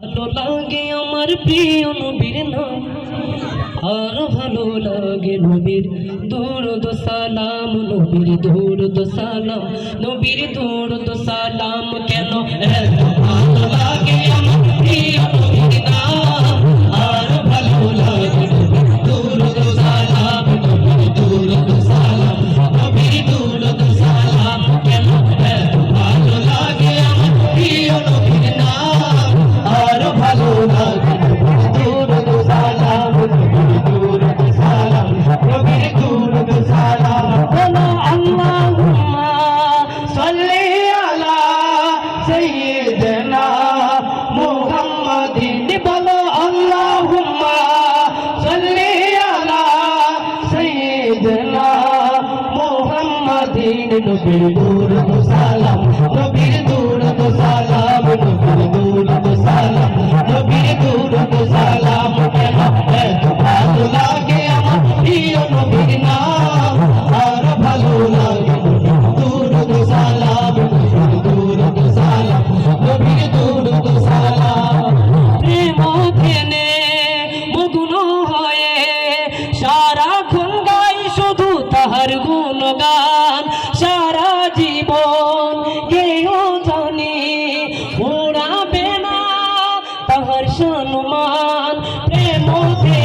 ভালো লাগে আমার প্রিয় নবীর নাম। আর ভালো লাগে নবীর দূর দূরদ সালাম, নবীর দূর দূরদ সালাম, নবীর দূর দূরদ সালাম কেন? ভালো লাগে সৈয়দনা মুহাম্মাদিন বলো আল্লাহুম্মা সাল্লি আলা সৈয়দনা মুহাম্মাদিন নবীর দূর প্রেম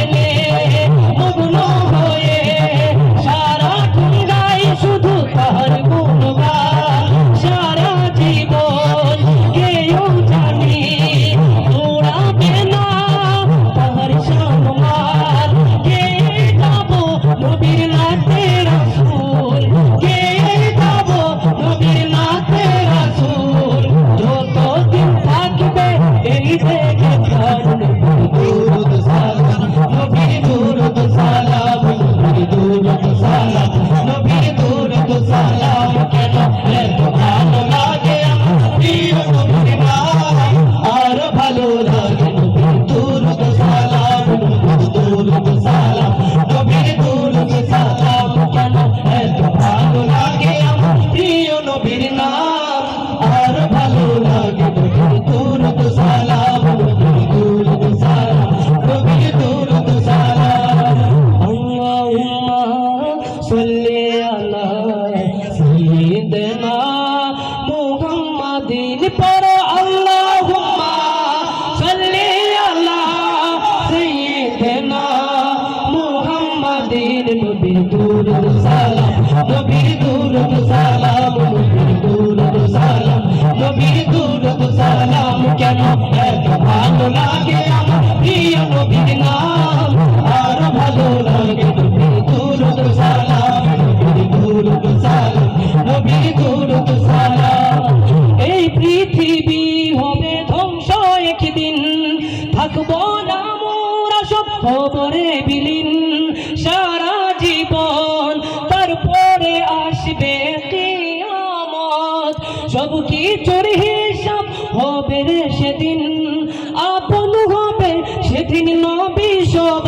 খবরে বিলীন সারা জীবন, তারপরে আসবে আমত সব কিছুর হিসাব হবে রে সেদিন, আপন হবে সেদিন নবী সব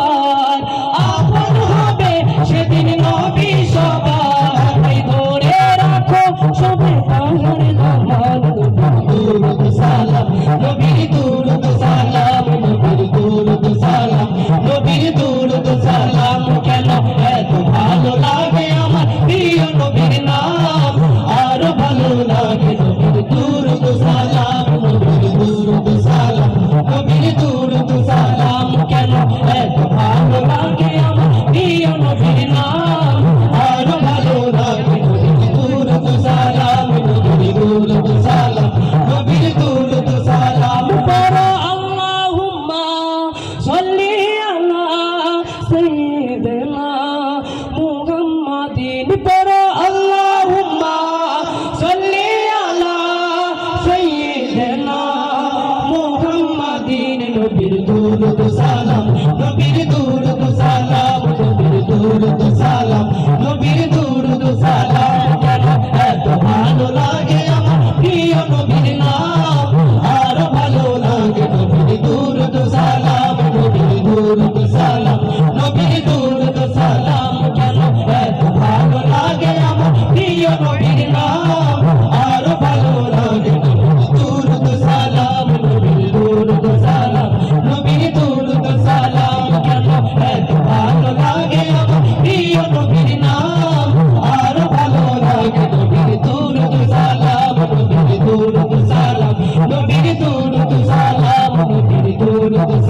Bruno dos